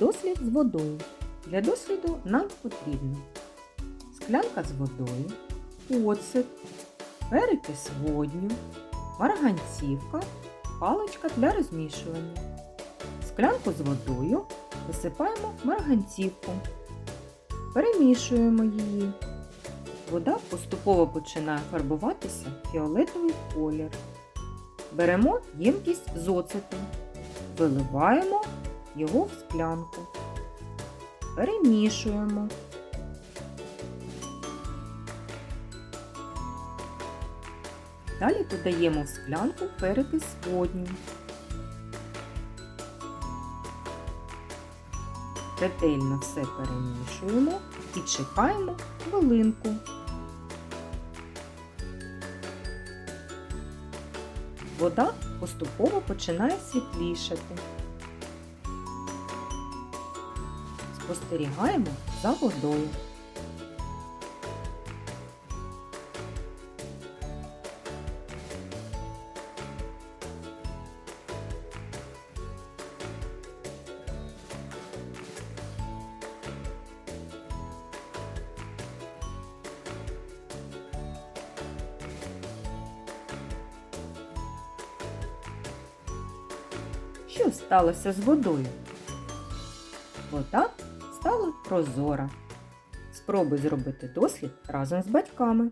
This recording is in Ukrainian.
Дослід з водою. Для досліду нам потрібно склянка з водою, оцет, перекис водню, марганцівка, паличка для розмішування. Склянку з водою висипаємо марганцівку, перемішуємо її. Вода поступово починає фарбуватися в фіолетовий колір. Беремо ємкість з оцетом, виливаємо його в склянку, перемішуємо. Далі додаємо в склянку перекис водню. Ретельно все перемішуємо і чекаємо хвилинку. Вода поступово починає світлішати. Спостерігаємо за водою. Що сталося з водою? Вода стала прозора. Спробуй зробити дослід разом з батьками.